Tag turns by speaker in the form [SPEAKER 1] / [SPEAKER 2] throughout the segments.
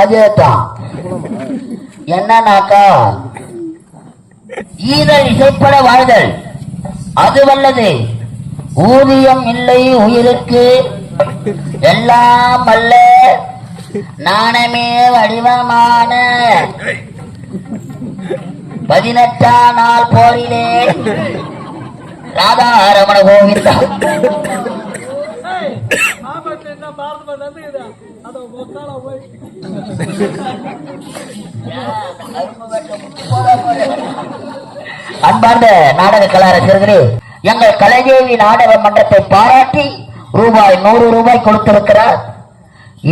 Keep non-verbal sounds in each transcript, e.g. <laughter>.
[SPEAKER 1] அதேதான். என்னன்னாக்கா ஈரல் இசைப்பட வாழ்தல். அது வல்லது ஊதியம் இல்லை உயிருக்கு. எல்லாம் அல்ல நாணமே வடிவமான. பதினெட்டாம் நாள் போரிலே ராதாரமண கோவிந்தா.
[SPEAKER 2] மாமட்டு
[SPEAKER 1] அன்பார்ந்த நாடக கலாரசிகர்களே எங்கள் கலைதேவி நாடக மன்றத்தை பாராட்டி ரூபாய் நூறு ரூபாய் கொடுத்திருக்கிறார்.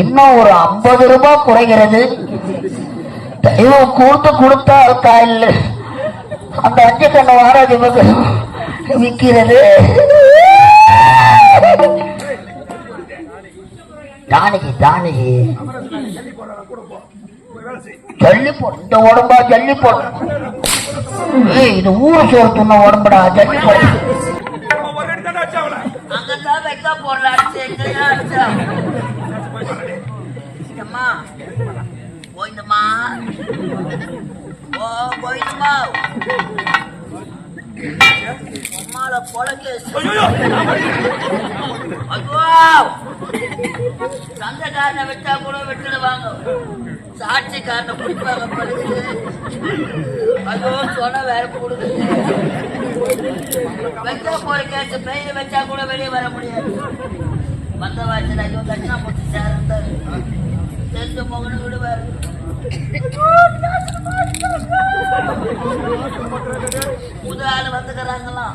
[SPEAKER 1] இன்னும் ஒரு ஐம்பது ரூபாய் குறைகிறது. தெய்வம் கொடுத்து கொடுத்தா காயில் அந்த அஞ்சு கண்ணு வாராது விற்கிறது. ஜானகி ஜானகி. ஜல்லி போடு இந்த உடம்பா ஜல்லி போடு ஏய் இது ஊரு சோறு துண்ண உடம்புடா ஜல்லி போடு போயிடுமா ஓ போயிடுமா அம்மால பொழக்கு
[SPEAKER 3] ஐயோ!
[SPEAKER 1] சந்தக்காரனை விட்டா கூட விட்டுடுவாங்க. சாட்சிக்காரனை பிடிப்பாங்க படுக்குது அதோ சொன்ன வேற போடுது. வைக்க போற கேஸ் பெயில வச்சா கூட வெளியே வர முடியாது. வந்த வாய்ச்சல் ஐயோ தட்சிணா முடிச்சு சேர்ந்தாரு தெரிஞ்ச மகனு விடுவாரு. புது ஆள் வந்துக்கிறாங்களாம்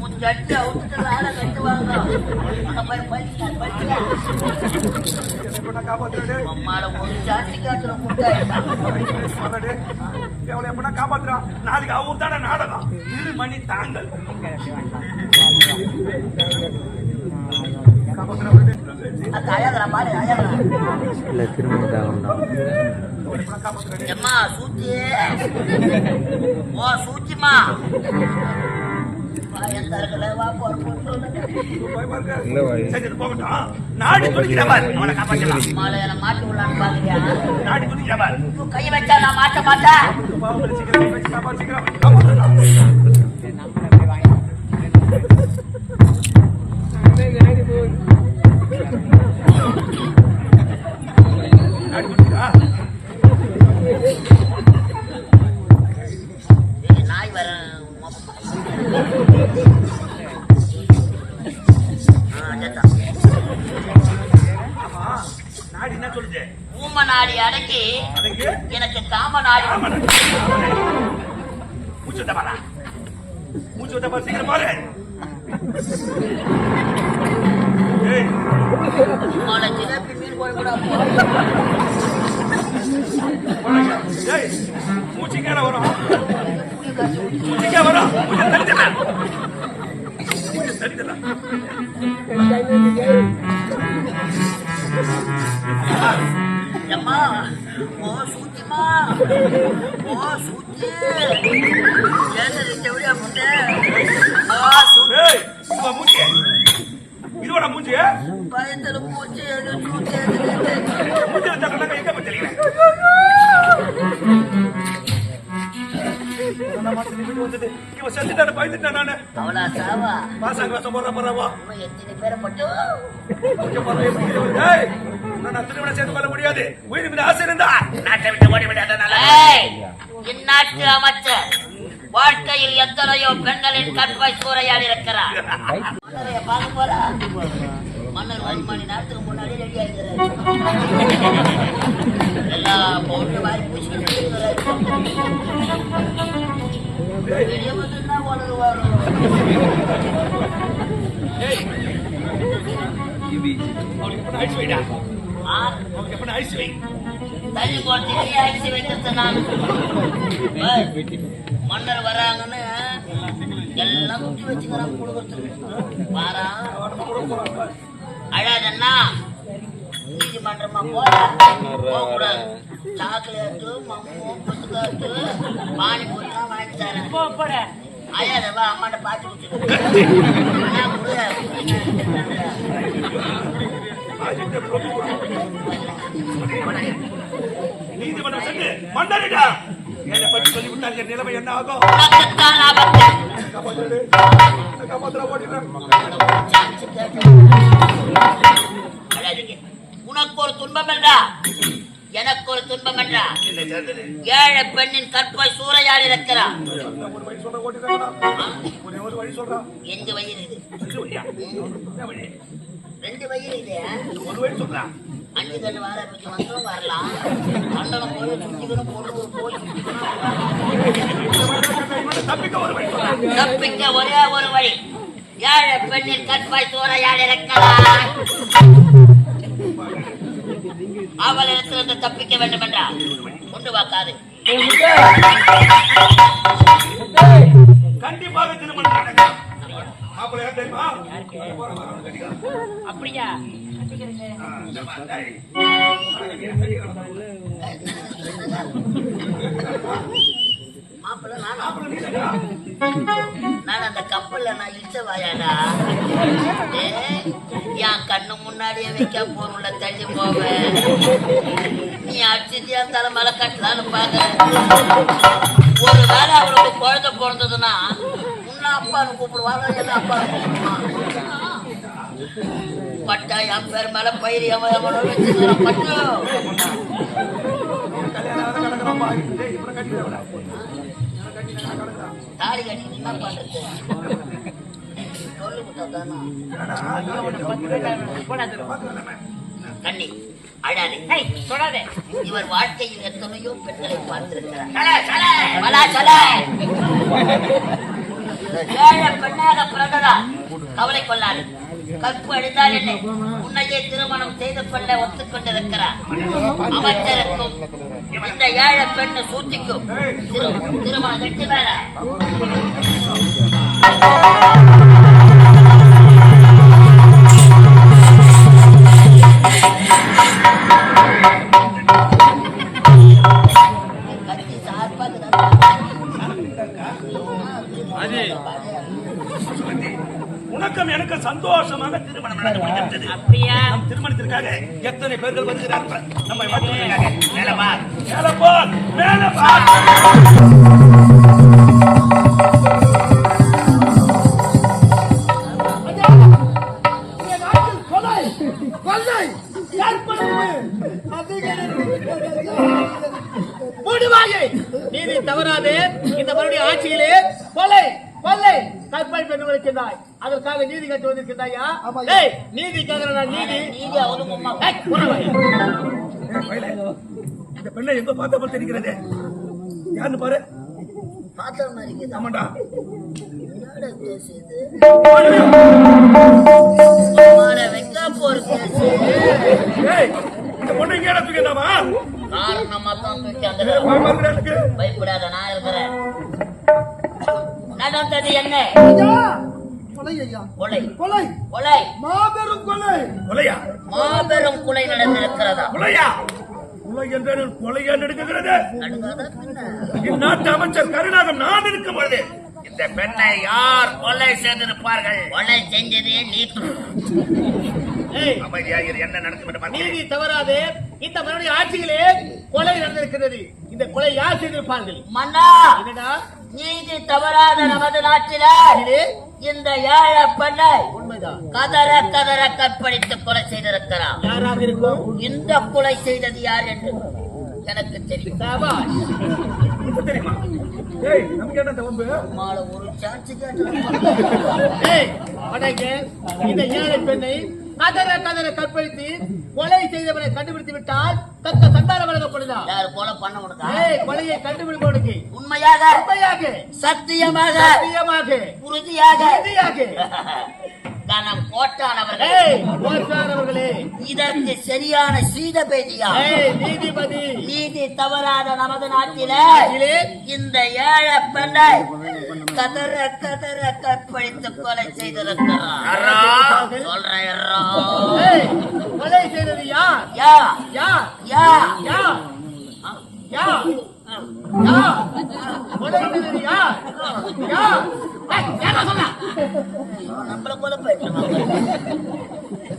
[SPEAKER 1] உன் அவுத்துட்டு ஆளை கட்டுவாங்க அம்மால ஒரு ஜாஸ்தி காத்துல முட்டாயிட்டான்
[SPEAKER 3] எப்படா நாளைக்கு தானே நாடகம் இரு மணி தாங்கள்
[SPEAKER 1] அது
[SPEAKER 4] இல்லை திரும்ப இதாகணும்
[SPEAKER 1] எம்மா சூச்சி. ஓ
[SPEAKER 3] போகட்டும். நாடி துடிக்கிற பாரு. அவனை காப்பாற்றலாம்
[SPEAKER 1] மாலையில மாட்டி விடலான்னு பாக்குறியா?
[SPEAKER 3] நாடி துடிக்கிற பாரு.
[SPEAKER 1] ஐயோ, கை வச்சா நான் மாட்ட மாட்டேன்.
[SPEAKER 3] அதுக்கு
[SPEAKER 1] எனக்கு காம நாடி
[SPEAKER 3] மூச்சு விட்ட பாரா. மூச்சு விட்ட பாரு சீக்கிரம் பாரு.
[SPEAKER 1] ஜிலேபி மீன் போய் கூட
[SPEAKER 3] வரும். மூச்சுக்கே வரும். மூச்சு
[SPEAKER 1] அம்மா ஓ சூச்சிமா ஓ ஏன் செவடியா முட்டை?
[SPEAKER 3] ஏய் இதுவா மூச்சு. இதுவாடா மூச்சு.
[SPEAKER 1] பயத்துல மூச்சு
[SPEAKER 3] மூச்சு வந்தது இவன் செத்துட்டான பயந்துட்டான் நானு.
[SPEAKER 1] அவளா சாவா?
[SPEAKER 3] பாசாங்க வாசம் போடுற போறவா
[SPEAKER 1] இன்னும் எத்தனை பேரை மட்டும்
[SPEAKER 3] ஏய் நான் திருமணம் செய்து கொள்ள முடியாது. உயிர் மீது ஆசை இருந்தா நாட்டை விட்டு ஓடி விடாதனால
[SPEAKER 1] இந்நாட்டு அமைச்சர் வாழ்க்கையில் எத்தனையோ பெண்களின் கற்பை சூறையாடி இருக்கிறார். பார்க்க போறா? மன்னர் ஒரு மணி நேரத்துக்கு முன்னாடி ரெடி ஆகிறாரு எல்லா பொண்ணு வாரி பூச்சிக்கிட்டு மன்னர் வராங்கன்னு எல்லாம் குட்டி வச்சுக்கிறான் கொடுக்கறதுக்கு வாரா அழாதண்ணா நீதிமன்றமா போகக்கூடாது சாக்லேட்டு மம்மு புத்துக்காட்டு பானிபூரிலாம் வாங்கி தரேன் அழாதவா அம்மாட்ட பாத்து
[SPEAKER 3] நீதிமன்றம் சென்று மன்னரிடா. என்னை பற்றி நிலைமை என்ன ஆகும்.
[SPEAKER 1] உனக்கு ஒரு துன்பம் என்றா எனக்கு ஒரு துன்பம் என்றா
[SPEAKER 3] என்னை சேர்ந்தது
[SPEAKER 1] ஏழை பெண்ணின் கற்பை சூறையாடி
[SPEAKER 3] சொல்றான்
[SPEAKER 1] எங்க வயிறு ரெண்டு வயிறு இது.
[SPEAKER 3] ஒரு வழி சொல்றான்
[SPEAKER 1] அஞ்சு கண்டு வார வந்தும் வரலாம். மண்டலம் போய் சுத்திக்கணும் பொண்ணு போய் சுத்திக்கணும்
[SPEAKER 3] தப்பிக்க ஒரு
[SPEAKER 1] ஒரே வழி. ஏழை பெண்ணின் கற்பை சூறையாடி இருக்கிறான். இடத்திலிருந்து தப்பிக்க வேண்டும் என்றா கொண்டு வாக்காது
[SPEAKER 3] கண்டிப்பாக திருமணம் நடக்கும்.
[SPEAKER 1] அப்படியா. மாப்பிள்ள நான் நான் அந்த கப்பல்ல நான் இச்ச என் கண்ணு முன்னாடியே வைக்க பொருள தள்ளி போவேன் நீ அடிச்சுட்டு என் தலை மேல கட்டலான்னு பாக்க ஒரு வேளை அவளுக்கு குழந்தை பிறந்ததுன்னா உன்ன அப்பான்னு கூப்பிடுவாங்க என்ன அப்பான்னு கூப்பிடுவான் பட்டா என் பேர் மேல பயிர் எவன் எவனோ வச்சுக்கிறான் பட்டு. தாலி கட்டி என்ன.
[SPEAKER 3] பார்க்கிறேன்.
[SPEAKER 1] கண்ணி அழாதே. சொல்லாதே இவர் வாழ்க்கையில் எத்தனையோ பெண்களை பார்த்திருக்கிறார். பெண்ணாக பிறந்ததா? கவலை கொள்ளாது. கற்பு அழிந்தால் என்ன உன்னையே திருமணம் செய்து கொள்ள ஒத்துக்கொண்டிருக்கிறார். அமைச்சருக்கும் இந்த ஏழை பெண்ணு சூத்திக்கும். திருமணம் வெற்றி பெற
[SPEAKER 5] நீதி தவறாது இந்த மறுபடியும் ஆட்சியிலே கொலை கொள்ளை கற்பழிப்பு என்று இருக்கின்றாய் அதற்காக நீதி கட்டு நான் நீதி
[SPEAKER 1] நீதி.
[SPEAKER 5] ஏய்,
[SPEAKER 3] பயலே, இந்த பெண்ணை எங்க பார்த்த போல் தெரிகிறது? யாருன்னு பாரு.
[SPEAKER 1] மாதிரி.
[SPEAKER 3] ஆமாண்டா.
[SPEAKER 1] வெங்கா போற பேசு
[SPEAKER 3] ஏய் இந்த பொண்ணு இங்க எடுத்துக்கிட்டாமா
[SPEAKER 1] காரணமா தான் தூக்கி அந்த பயப்படாத நான் இருக்கிறேன் நடந்தது என்ன
[SPEAKER 5] கொலை
[SPEAKER 1] கொலை
[SPEAKER 5] கொலை
[SPEAKER 1] கொலை
[SPEAKER 5] மாபெரும் கொலை
[SPEAKER 3] கொலையா
[SPEAKER 1] மாபெரும் கொலை நடந்திருக்கிறதா
[SPEAKER 3] கொலையா கொலை என்று கொலையா நடுக்குகிறது
[SPEAKER 1] நடுங்காதா பின்ன?
[SPEAKER 3] இந்நாட்டு அமைச்சர் கருணாகம் நான் இருக்கும் பொழுது இந்த பெண்ணை யார் கொலை செய்திருப்பார்கள்
[SPEAKER 1] கொலை செஞ்சதே நீ
[SPEAKER 5] ஏய்
[SPEAKER 3] அமைதியாக இரு, என்ன நடக்கும்.
[SPEAKER 5] நீதி தவறாது. இந்த மறுபடியும் ஆட்சியிலே கொலை நடந்திருக்கிறது இந்த கொலை யார் செய்திருப்பார்கள்?
[SPEAKER 1] மன்னா
[SPEAKER 5] என்னடா?
[SPEAKER 1] நீதி தவறாத நமது நாட்டில இந்த ஏழை பெண்ணை
[SPEAKER 5] உண்மைதான்.
[SPEAKER 1] கதற கதற கற்பழித்து கொலை செய்திருக்கிறான்.
[SPEAKER 5] யாராக இருக்கும்?
[SPEAKER 1] இந்த கொலை செய்தது யார் என்று எனக்கு தெரியும்.
[SPEAKER 3] தெரியுமா?
[SPEAKER 1] ஒரு சான்ஸ்
[SPEAKER 5] இந்த ஏழை பெண்ணை கதற கதற கற்பழித்து கொலை செய்தவனை கண்டுபிடித்து விட்டால் தக்க சந்தானம் வழங்கப்படுதா
[SPEAKER 1] யார் கொலை பண்ண உனக்கா
[SPEAKER 5] ஏய் கொலையை கண்டுபிடிப்பவனுக்கு
[SPEAKER 1] உண்மையாக
[SPEAKER 5] உண்மையாக.
[SPEAKER 1] சத்தியமாக
[SPEAKER 5] சத்தியமாக.
[SPEAKER 1] உறுதியாக.
[SPEAKER 5] உறுதியாக. <laughs>
[SPEAKER 1] கனம் கோட்டானவர்கள்.
[SPEAKER 5] ஏய் போற்றானவர்களே
[SPEAKER 1] இதற்கு சரியான சீத பேதியா
[SPEAKER 5] ஏய் நீதிபதி.
[SPEAKER 1] நீதி தவறாத நமது நாட்டில இந்த ஏழை பெண்ணை கதற கதற கற்பழித்து கொலை செய்திருக்கிறார். சொல்றேன்
[SPEAKER 5] கொலை செய்தது யார்?
[SPEAKER 1] யா. யா. நம்மள போல போயிட்டு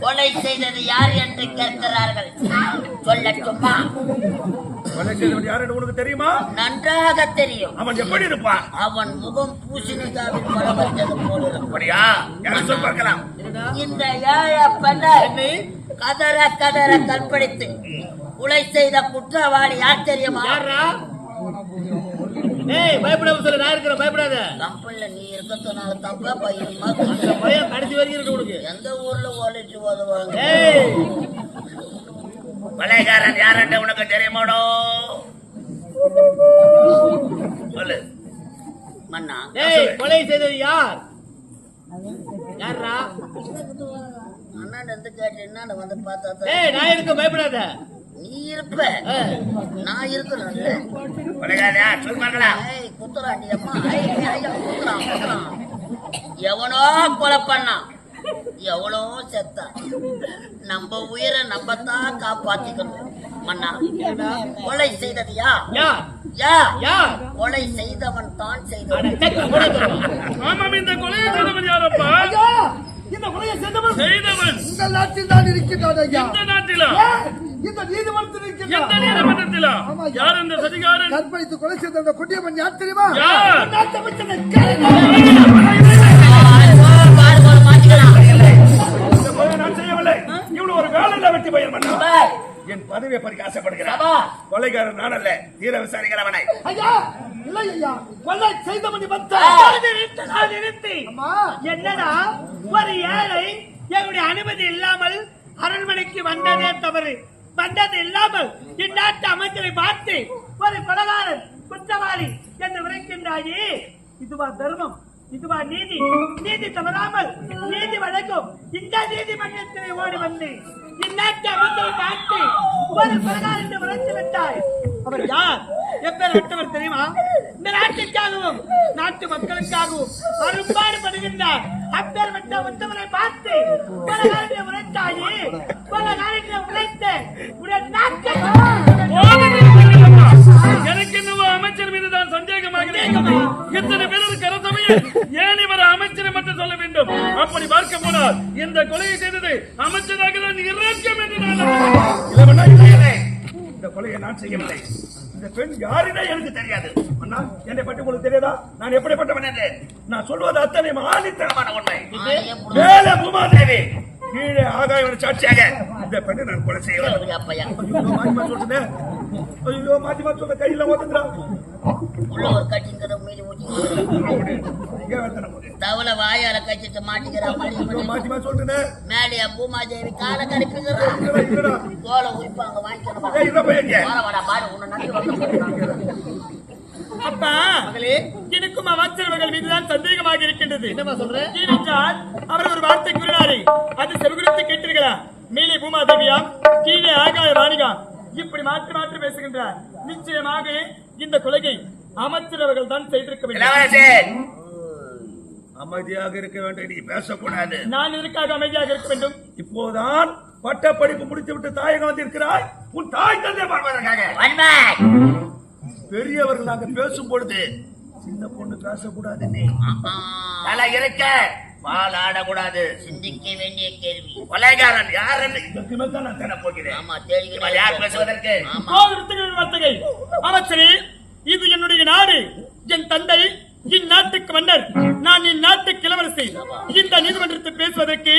[SPEAKER 1] கொலை செய்தது யார் என்று கேட்கிறார்கள்? சொல்லட்டுமா?
[SPEAKER 3] கொலை செய்தவன் யாருன்னு உனக்கு தெரியுமா?
[SPEAKER 1] நன்றாக தெரியும்.
[SPEAKER 3] அவன் எப்படி இருப்பான்
[SPEAKER 1] அவன் முகம் பூசணிக்காவில் பலவற்றது போல இருக்கும்.
[SPEAKER 3] அப்படியா? யாரும் சொல் பார்க்கலாம்.
[SPEAKER 1] இந்த ஏழை பெண்ணை கதற கதற கற்பழித்து கொலை செய்த குற்றவாளி யார் தெரியுமா?
[SPEAKER 2] ஏய் பயப்படாம சொல்லு நான் இருக்கிறேன் பயப்படாத.
[SPEAKER 1] கம்பெனில நீ இருக்கிறதுனால தப்பா பையனுமா
[SPEAKER 2] அந்த பையன் கடைசி வரைக்கும் இருக்கு உனக்கு.
[SPEAKER 1] எந்த ஊர்ல ஓடிட்டு உதவுவாங்க
[SPEAKER 2] ஏய்!
[SPEAKER 3] கொலைகாரன் யாருன்னு உனக்கு தெரியுமாடோ? சொல்லு.
[SPEAKER 1] மன்னா
[SPEAKER 2] ஏய் கொலை செய்தது யார்? யாரா
[SPEAKER 1] அண்ணன் வந்து கேட்டு என்ன வந்து பார்த்தா
[SPEAKER 2] ஏய் நான் இருக்க பயப்படாத.
[SPEAKER 1] நீ இருப்ப. நான் இருக்கிறேன்ல
[SPEAKER 3] கொலைகாரன்? யார் சொல் பார்க்கலாம்
[SPEAKER 1] ஏய் குத்துறாண்டி அம்மா ஐயா, குத்துறான் குத்துறான். எவனோ கொலை பண்ணான். எவ்வளோ செத்தான் நம்ம உயிரை நம்ம தான் காப்பாத்திக்கணும். மன்னா கொலை செய்தது யா யா கொலை செய்தவன் தான் செய்தவன்.
[SPEAKER 3] ஆமாம் இந்த கொலையை செய்தவன் யாரப்பா?
[SPEAKER 2] ஐயா, இந்த கொலையை
[SPEAKER 3] செய்தவன்.
[SPEAKER 6] இந்த நாட்டில் தான் இருக்கின்றான் ஐயா.
[SPEAKER 3] இந்த நாட்டிலா?
[SPEAKER 6] இந்த நீதிமன்றத்தில்
[SPEAKER 3] எந்த. யார் இந்த சதிகாரன்
[SPEAKER 6] கற்பழித்து கொலை செய்த அந்த குட்டியம்மன் யார் தெரியுமா?
[SPEAKER 3] யார்? என் பதவியை பறிக்க ஆசைப்படுகிறான். கொலைகாரன் நான் அல்ல. தீர விசாரிக்கிறவனை
[SPEAKER 6] ஐயா! இல்லை ஐயா! கொலை செய்தவன்
[SPEAKER 2] நிறுத்து, நான் நிறுத்தி.
[SPEAKER 6] அம்மா!
[SPEAKER 2] என்னடா? ஒரு ஏழை என்னுடைய அனுமதி இல்லாமல் அரண்மனைக்கு வந்ததே தவறு. வந்தது இல்லாமல் இந்நாட்டு அமைச்சரை பார்த்து ஒரு கொலகாரன் குற்றவாளி என்று விரைக்கின்றாயே இதுவா தர்மம்? இதுவா நீதி. நீதி தவறாமல் நீதி வழங்கும் இந்த நீதிமன்றத்திலே ஓடி வந்து இந்நாட்டு பார்த்து ஒரு கொலகாரன் என்று விரைத்து விட்டாய். அவர் யார்? எப்பேர் விட்டவர் தெரியுமா? இந்த நாட்டுக்காகவும் நாட்டு மக்களுக்காகவும் அரும்பாடுபடுகின்றார் அப்பேர் விட்ட உத்தவரை பார்த்து பல காலத்தில் உழைத்தாயே பல காலத்தில் உழைத்த உடைய நாட்டை
[SPEAKER 3] எனக்கு என்னவோ அமைச்சர் மீது தான் சந்தேகமாக இத்தனை ஏன் இவர் அமைச்சரை மட்டும் சொல்ல வேண்டும்? அப்படி பார்க்க போனால் இந்த கொலையை செய்தது அமைச்சராக தான் இறக்கம் என்று நான் இந்த கொலையை நான் செய்யவில்லை. இந்த பெண் யாருன்னே எனக்கு தெரியாது. அண்ணா என்னை பற்றி உங்களுக்கு தெரியாதா? நான் எப்படிப்பட்டவன் என்று. நான் சொல்வது அத்தனை ஆணித்தரமான உண்மை. மேலே பூமாதேவி கீழே ஆகாய சாட்சியாக இந்த பெண்ணை நான் கொலை செய்யவில்லை.
[SPEAKER 1] அப்பையா
[SPEAKER 3] ஐயோ, மாத்தி மாத்தி சொல்ற கையில ஓட்டுங்கிறா.
[SPEAKER 1] உள்ள ஒரு கட்டிங்கிற மீதி தவளை வாயால கச்சிட்டு மாட்டிக்கிற மாதிரி
[SPEAKER 3] ஐயோ, மாத்தி மாத்தி சொல்றேனே.
[SPEAKER 1] மேலே பூமாதேவி காலை வாங்கிக்கணும்
[SPEAKER 2] அப்பா எனக்கும் அமைச்சரவர்கள் மீதுதான் சந்தேகமாக இருக்கின்றது. என்னமா சொல்ற? ஏனென்றால் அவர் ஒரு வார்த்தை கூறினாரே. அது செவிகுடுத்து கேட்டீர்களா? மேலே பூமாதேவியா? கீழே ஆகாய ராணிகா இப்படி மாற்றி மாற்றி பேசுகின்றார். நிச்சயமாக இந்த கொலையை அமைச்சரவர்கள் தான் செய்திருக்க வேண்டும்.
[SPEAKER 3] அமைதியாக இருக்க வேண்டும். நீ பேசக்கூடாது.
[SPEAKER 2] நான் இதற்காக அமைதியாக இருக்க வேண்டும்?
[SPEAKER 3] இப்போதான் பட்ட படிப்பு முடித்து விட்டு தாயகம் வந்திருக்கிறாய். உன் தாய் தந்தை பார்ப்பதற்காக பெரியவர்கள் நாங்க பேசும் பொழுது சின்ன பொண்ணு பேசக்கூடாது நீ. தலை இருக்க பால் ஆடக்கூடாது.
[SPEAKER 1] சிந்திக்க வேண்டிய கேள்வி.
[SPEAKER 3] கொலைகாரன் யார் என்று இதற்கு மேல் தான் நான் தேட போகிறேன்.
[SPEAKER 1] ஆமா
[SPEAKER 3] இவள் யார் பேசுவதற்கு?
[SPEAKER 1] ஆமா.
[SPEAKER 2] அமைச்சரே இது என்னுடைய நாடு. என் தந்தை இந்நாட்டுக்கு மன்னர் நான் இந்நாட்டுக்கு இளவரசி. இந்த நீதிமன்றத்தில் பேசுவதற்கு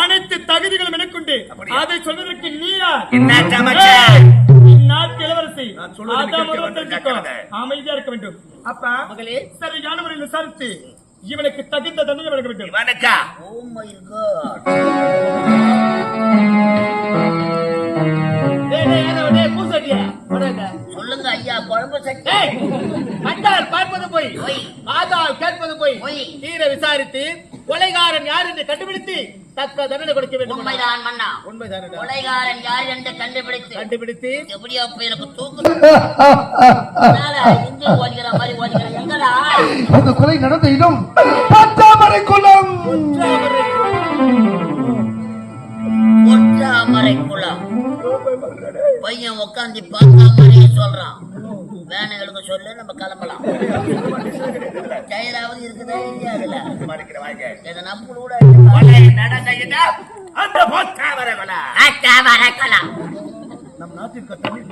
[SPEAKER 2] அனைத்து தகுதிகளும் எனக்குண்டு? அதை சொல்வதற்கு நீ யார்
[SPEAKER 3] இந்நாட்டு
[SPEAKER 2] இளவரசி. அமைதியா இருக்க வேண்டும். அப்பா. மகளே. சரியான முறையில் விசாரித்து இவனுக்கு தகுந்த தண்டனை வழங்க வேண்டும்.
[SPEAKER 3] இவனுக்கா?
[SPEAKER 1] Oh my god.
[SPEAKER 2] டேய், டேய்.
[SPEAKER 1] சொல்லுங்க ஐயா குழம்பு சட்டி
[SPEAKER 2] கண்டால் பார்ப்பது போய்
[SPEAKER 1] பொய்.
[SPEAKER 2] ஆதால் கேட்பது போய்
[SPEAKER 1] பொய்.
[SPEAKER 2] தீர விசாரித்து கொலைகாரன் யார் என்று கண்டுபிடித்து தக்க தண்டனை கொடுக்க வேண்டும்.
[SPEAKER 1] உண்மைதான் மன்னா. கொலைகாரன் யார் என்று கண்டுபிடித்து.
[SPEAKER 2] கண்டுபிடித்து.
[SPEAKER 1] எப்படியோ அப்ப எனக்கு தூக்கு மாதிரி ஓடிக்கிற எங்கடா?
[SPEAKER 6] அந்த கொலை நடந்த இடம் பத்தாமரை குளம்
[SPEAKER 1] ஒற்றாமரை குளம் பையன் உட்காந்து பார்த்தா மாதிரியே சொல்றான். வேணும் எடுக்க சொல்லு நம்ம கிளம்பலாம். டயராவது இருக்குதா இல்லையா அதுல? எதனா புழுட
[SPEAKER 3] கொலை நடக்கையிட்டா அந்த நம் நாட்டிற்கு தமிழ்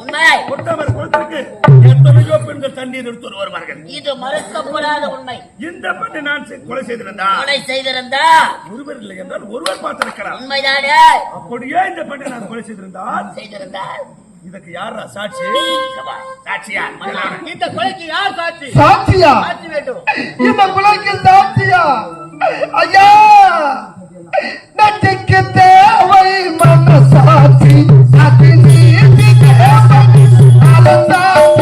[SPEAKER 1] உண்மை.
[SPEAKER 3] எத்தனையோ பெண்கள் தண்ணீர் எடுத்து வருவார்கள்.
[SPEAKER 1] இது மறுக்கப்படாத உண்மை.
[SPEAKER 3] இந்த பெண்ணை நான் கொலை செய்திருந்தால்
[SPEAKER 1] கொலை செய்திருந்தா?
[SPEAKER 3] ஒருவர் இல்லை என்றால் ஒருவர் பார்த்திருக்கலாம்.
[SPEAKER 1] உண்மைதானே?
[SPEAKER 3] அப்படியே இந்த பெண்ணை நான் கொலை செய்திருந்தால்
[SPEAKER 1] செய்திருந்தால்
[SPEAKER 3] இதுக்கு யாரா சாட்சி? சாட்சியா?
[SPEAKER 2] இந்த கொலைக்கு யார் சாட்சி?
[SPEAKER 6] சாட்சியா?
[SPEAKER 2] சாட்சி வேண்டும்.
[SPEAKER 6] இந்த குலைக்கு சாட்சியா? ஐயா! நட்டுக்கு தேவை மன சாட்சி அது நீதி தேவை மனசாட்சி.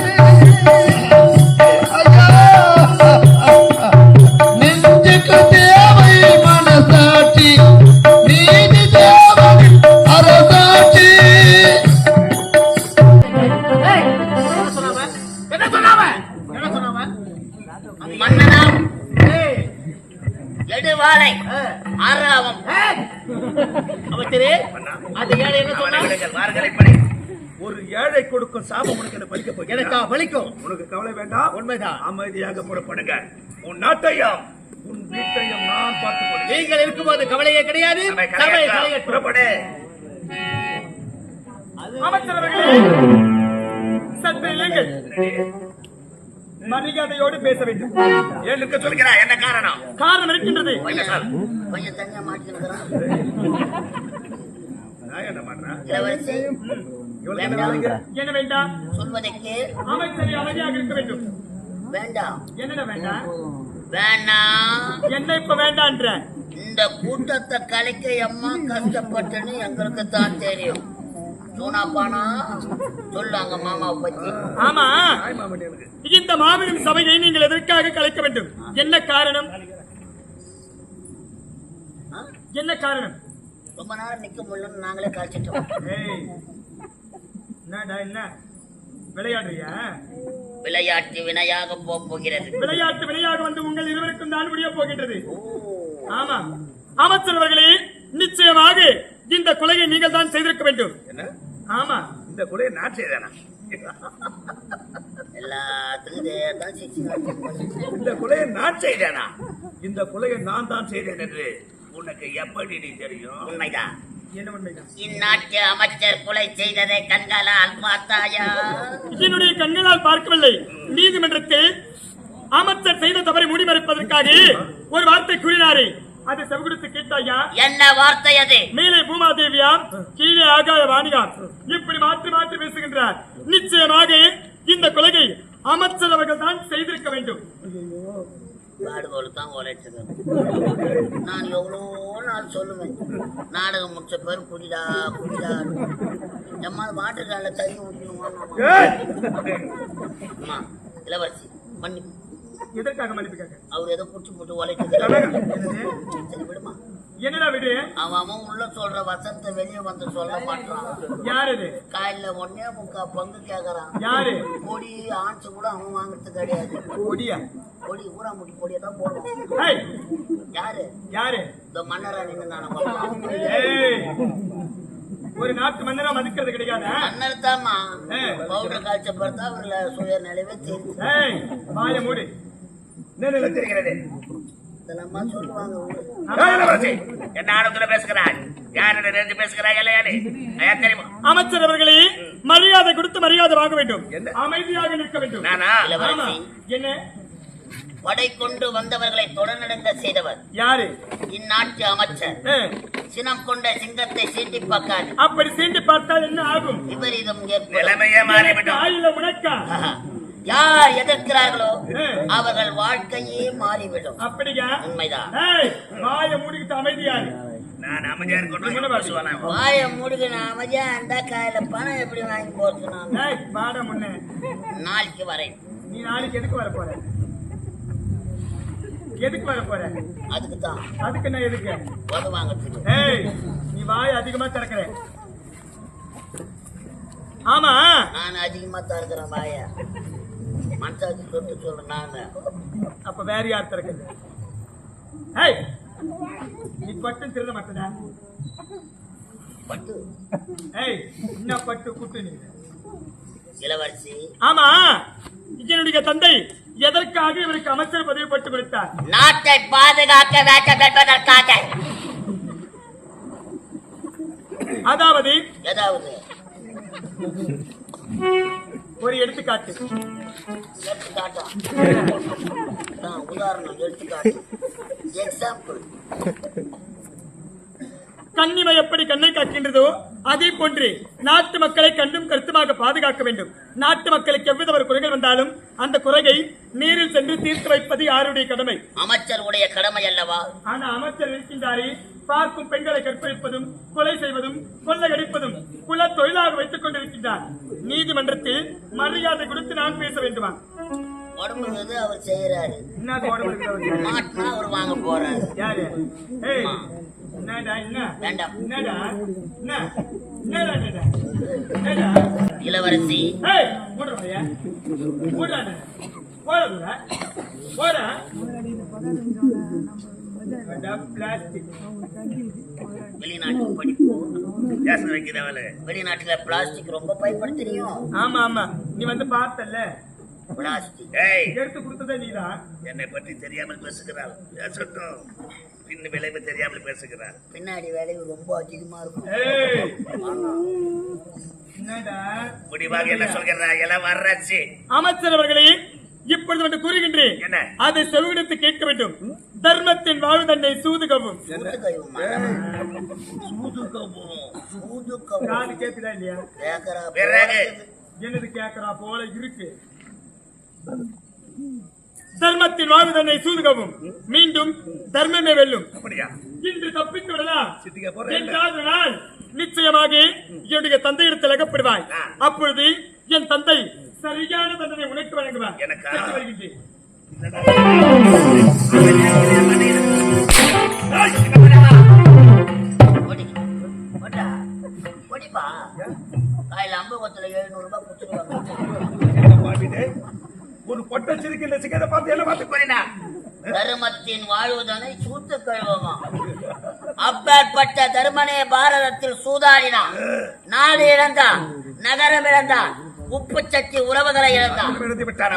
[SPEAKER 2] ஆ.
[SPEAKER 1] ஆறாவம்.
[SPEAKER 2] அந்த ஏழை என்ன சொன்னா?
[SPEAKER 3] ஒரு ஏழை கொடுக்கும் சாபம் உனக்கு என்ன பலிக்க?
[SPEAKER 2] எனக்கா வலிக்கும்
[SPEAKER 3] உனக்கு கவலை வேண்டாம்.
[SPEAKER 2] உண்மைதான்.
[SPEAKER 3] அமைதியாக புறப்படுங்க உன் நாட்டையும் உன் வீட்டையும் நான் பார்த்துக்
[SPEAKER 2] நீங்கள் இருக்கும்போது கவலையே கிடையாது.
[SPEAKER 3] புறப்படு.
[SPEAKER 2] அமைச்சரவர்களே சற்று இல்லைங்கள் மரியாதையோடு பேச வேண்டும்.
[SPEAKER 3] ஏழுக்க சொல்கிறா என்ன காரணம்?
[SPEAKER 2] காரணம் இருக்கின்றது.
[SPEAKER 1] கொஞ்சம் தனியா மாட்டிக்கிறான்
[SPEAKER 3] என்ன பண்றேன்
[SPEAKER 1] இளவரசி.
[SPEAKER 2] வேண்டாம்.
[SPEAKER 1] சொல்வதற்கு
[SPEAKER 2] அமைச்சரை அமைதியாக இருக்க வேண்டும்.
[SPEAKER 1] வேண்டாம்.
[SPEAKER 2] என்னடா வேண்டாம்?
[SPEAKER 1] வேணாம்.
[SPEAKER 2] என்ன இப்ப வேண்டான்ற
[SPEAKER 1] இந்த கூட்டத்தை கலைக்க எம்மா கஷ்டப்பட்டுன்னு எங்களுக்கு தான் தெரியும். சூனாப்பானா சொல்லுவாங்க மாமாவை பத்தி.
[SPEAKER 2] ஆமா.
[SPEAKER 3] தாய் மாமன் எனக்கு.
[SPEAKER 2] இந்த மாபெரும் சபையை நீங்கள் எதற்காக கலைக்க வேண்டும்? என்ன காரணம்?
[SPEAKER 1] ஆ?
[SPEAKER 2] என்ன காரணம்?
[SPEAKER 1] ரொம்ப நேரம் நிக்க முடியலன்னு நாங்களே கழிச்சிட்டோம்
[SPEAKER 2] ஏய் என்னடா என்ன? விளையாடுறியா?
[SPEAKER 1] விளையாட்டு வினையாக போக போகிறது.
[SPEAKER 2] விளையாட்டு விளையாட வந்து உங்கள் இருவருக்கும் தான் முடிய போகின்றது. ஆமா. அமைச்சர் அவர்களே நிச்சயமாக இந்த கொலையை நீங்கள் தான் செய்திருக்க வேண்டும்.
[SPEAKER 3] என்ன?
[SPEAKER 2] ஆமா
[SPEAKER 3] இந்த கொலையை நான் செய்தேனா இந்த கொலையை நான் செய்தேனா இந்த கொலையை நான் தான் செய்தேன் என்று உனக்கு எப்படி நீ தெரியும்?
[SPEAKER 1] உண்மைதான்.
[SPEAKER 2] என்ன உண்மைதான்?
[SPEAKER 1] இந்நாட்டு அமைச்சர் கொலை செய்ததை கண்களால் பார்த்தாயா?
[SPEAKER 2] என்னுடைய கண்களால் பார்க்கவில்லை. நீதிமன்றத்தில் அமைச்சர் செய்த தவறை முடிமறைப்பதற்காக ஒரு வார்த்தை கூறினாரே. அதை செவகுடுத்து கேட்டாயா?
[SPEAKER 1] என்ன வார்த்தை அது?
[SPEAKER 2] மேலே பூமாதேவியாம் கீழே ஆகாய வாணியாம் இப்படி மாற்றி மாற்றி பேசுகின்றார். நிச்சயமாக இந்த கொலையை அமைச்சர் அவர்கள் தான் செய்திருக்க வேண்டும்.
[SPEAKER 1] பாடுகோல் தான் உழைச்சது நான் எவ்வளோ நாள் சொல்லுவேன். நாடகம் முடிச்ச பேர் குடிடா குடிடா. எம்மா வாட்டர்கால தண்ணி ஊற்றணுமா இளவரசி மன்னிப்பு.
[SPEAKER 2] எதற்காக மன்னிப்புக்காக
[SPEAKER 1] அவர் ஏதோ குடிச்சு போட்டு உழைச்சது <laughs> சரி விடுமா?
[SPEAKER 2] என்னடா விடு?
[SPEAKER 1] அவன் உள்ள சொல்ற வசத்தை வெளியே வந்து சொல்ல மாட்டான்.
[SPEAKER 2] யார் இது?
[SPEAKER 1] காலைல ஒன்னே முக்கா பங்கு கேக்குறான்.
[SPEAKER 2] யாரு?
[SPEAKER 1] கொடி ஆன்ஸ் கூட அவன் வாங்குறது கிடையாது.
[SPEAKER 2] கொடியா
[SPEAKER 1] கொடி ஊரா முட்டி கொடியை தான் போடுவான். யாரு?
[SPEAKER 2] யாரு?
[SPEAKER 1] இந்த மன்னரா நின்று தானே
[SPEAKER 2] ஒரு நாட்டு மன்னரா மதிக்கிறது கிடையாது?
[SPEAKER 1] மன்னர் தான்மா.
[SPEAKER 2] ஆ.
[SPEAKER 1] பவுடர் காய்ச்ச பார்த்தா அவர்ல சுய நிலைவே தெரியும்
[SPEAKER 2] வாய மூடு.
[SPEAKER 3] என்ன
[SPEAKER 2] அமைச்சர் அவர்களே மரியாதை கொடுத்து மரியாதை வாங்க வேண்டும்? அமைதியாக நிற்க வேண்டும். என்ன?
[SPEAKER 1] படை கொண்டு வந்தவர்களை தொடர்நடங்க செய்தவர்.
[SPEAKER 2] யாரு?
[SPEAKER 1] இந்நாட்டு அமைச்சர். சினம் கொண்ட சிங்கத்தை சீண்டி பார்க்காது
[SPEAKER 2] அப்படி சீண்டி பார்த்தால் என்ன ஆகும்?
[SPEAKER 1] விபரீதம்
[SPEAKER 3] நிலைமையே
[SPEAKER 2] உனக்கா
[SPEAKER 1] ஆஹா. யார் எதிர்க்கிறார்களோ அவர்கள் வாழ்க்கையே மாறிவிடும்.
[SPEAKER 2] அப்படியா?
[SPEAKER 1] உண்மைதான்.
[SPEAKER 2] ஏய் வாய மூடிக்கிட்டு அமைதியாரு.
[SPEAKER 3] நான் அமைதியா இருக்கணும்
[SPEAKER 1] வாய நான் அமைதியா காயில பணம் எப்படி வாங்கி போறது நான்?
[SPEAKER 2] ஏய் வாட முன்ன.
[SPEAKER 1] நாளைக்கு வரேன்.
[SPEAKER 2] நீ நாளைக்கு எதுக்கு வர போற? எதுக்கு வர போற?
[SPEAKER 1] அதுக்கு தான்
[SPEAKER 2] அதுக்கு என்ன எதுக்கு?
[SPEAKER 1] உத வாங்கறதுக்கு.
[SPEAKER 2] ஏய் நீ வாய் அதிகமா திறக்கிற. ஆமா?
[SPEAKER 1] நான் அதிகமா தான் இருக்கிறேன் வாய. மனசாட்சி தொட்டு சொல்றேன் நானு.
[SPEAKER 2] அப்ப வேற யார் திறக்குது? ஏய் நீ பட்டு திருட மாட்டதா
[SPEAKER 1] பட்டு.
[SPEAKER 2] ஏய் என்ன பட்டு குட்டு நீ?
[SPEAKER 1] இளவரசி.
[SPEAKER 2] ஆமா என்னுடைய தந்தை எதற்காக இவருக்கு அமைச்சர் பதவி போட்டு கொடுத்தார்?
[SPEAKER 1] நாட்டை பாதுகாக்க வேண்டும் என்பதற்காக
[SPEAKER 2] அதாவது
[SPEAKER 1] ஏதாவது.
[SPEAKER 2] ஒரு எடுத்துக்காட்டு.
[SPEAKER 1] எடுத்துக்காட்டா உதாரணம் எடுத்துக்காட்டு. எக்ஸாம்பிள்
[SPEAKER 2] கண்ணிமை எப்படி கண்ணை காக்கின்றதோ அதே போன்று நாட்டு மக்களை கண்டும் கருத்துமாக பாதுகாக்க வேண்டும். நாட்டு மக்களுக்கு எவ்வித ஒரு குறைகள் வந்தாலும் அந்த குறையை நீரில் சென்று தீர்த்து வைப்பது யாருடைய கடமை?
[SPEAKER 1] அமைச்சர் உடைய கடமை அல்லவா?
[SPEAKER 2] ஆனா அமைச்சர் இருக்கின்றாரே பார்க்கும் பெண்களை கற்பழிப்பதும் கொலை செய்வதும் கொள்ளையடிப்பதும் குல தொழிலாக வைத்துக் கொண்டிருக்கின்றார். நீதிமன்றத்தில் மரியாதை கொடுத்து நான் பேச வேண்டுமா?
[SPEAKER 1] உடம்புங்கிறது அவர் செய்யறாரு? மாட்டினா அவர் வாங்க போறாரு.
[SPEAKER 2] யாரு? ஏய் என்னடா என்ன?
[SPEAKER 1] வேண்டாம்.
[SPEAKER 2] என்னடா? என்ன? என்னடா என்னடா?
[SPEAKER 1] இளவரசி.
[SPEAKER 2] ஏய் மூடுறா ஐயா மூடுறா போடா போடா. பிளாஸ்டிக்
[SPEAKER 1] வெளிநாட்டு படிப்பு. பேச வைக்கிறவள. வெளிநாட்டுல பிளாஸ்டிக் ரொம்ப பயன்படுத்துறியும்
[SPEAKER 2] ஆமா ஆமா. நீ வந்து பார்த்தல்ல.
[SPEAKER 1] பிளாஸ்டிக்.
[SPEAKER 2] எடுத்து கொடுத்ததே நீதான்.
[SPEAKER 7] என்னை பற்றி தெரியாமல் பேசுகிறாள். பேசட்டும். பின் விளைவு தெரியாமல் பேசுகிறாள்.
[SPEAKER 1] பின்னாடி வேலைவு ரொம்ப அதிகமா இருக்கும்.
[SPEAKER 7] முடிவாக என்ன சொல்கிறா? எல்லாம் வர்றாச்சு
[SPEAKER 2] அமைச்சர் அவர்களே இப்பொழுது வந்து கூறுகின்றேன்? அதை செவிடுத்து கேட்க வேண்டும். தர்மத்தின் வாழ்வு தன்னை சூதுகவும். கேக்குதா இல்லையா? என்னது? போல இருக்கு? தர்மத்தின் வாழ்வு தன்னை சூதுகவும். மீண்டும் தர்மமே வெல்லும். இன்று தப்பித்து விடலாம். என்றாவது நாள் நிச்சயமாக என்னுடைய தந்தையிடத்தில் அகப்படுவாய். அப்பொழுது என் தந்தை சரியான தண்டனை உனக்கு வழங்குவார்
[SPEAKER 7] எனக்கா?
[SPEAKER 1] ஓடிப்பா அம்பகத்துல எழுநூறு ரூபாய் கொடுத்துருவாங்க
[SPEAKER 7] ஒரு பொட்டை சிரிக்கின்ற சிக்கதை பார்த்து என்ன பார்த்து போறீனா
[SPEAKER 1] தர்மத்தின் வாழ்வுதனை சூத்து கழுவமா? அப்பேற்பட்ட தர்மனே பாரதத்தில் சூதாடினான். நாடு இழந்தான். நகரம் இழந்தான். உப்பு சட்டி உறவுகளை இழந்தான்.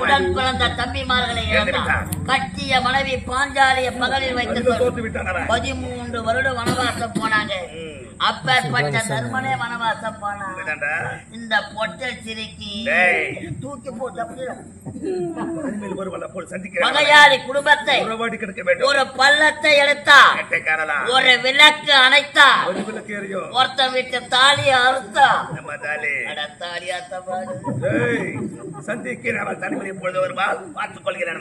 [SPEAKER 1] உடன் பிறந்த தம்பிமார்களை இழந்தான். கட்டிய மனைவி பாஞ்சாலிய பகலில்
[SPEAKER 7] அவன்
[SPEAKER 1] பதிமூன்று வருடம் வனவாசம் போனாங்க. அப்பேற்பட்ட தர்மனே வனவாசம் போனான்
[SPEAKER 7] என்னடா?
[SPEAKER 1] இந்த பொட்டை சிரிக்கி. தூக்கி போட்டு குடும்பத்தை ஒரு பள்ளத்தை எடுத்தா ஒரு விளக்கு அணைத்தா
[SPEAKER 7] ஒரு விளக்கு எரியும்
[SPEAKER 1] ஒருத்தன் வீட்டு தாலிய அறுத்தா.
[SPEAKER 7] சந்திக்கிறேன். தனிமணி பொழுது வருவாள் பார்த்துக் கொள்கிறேன்.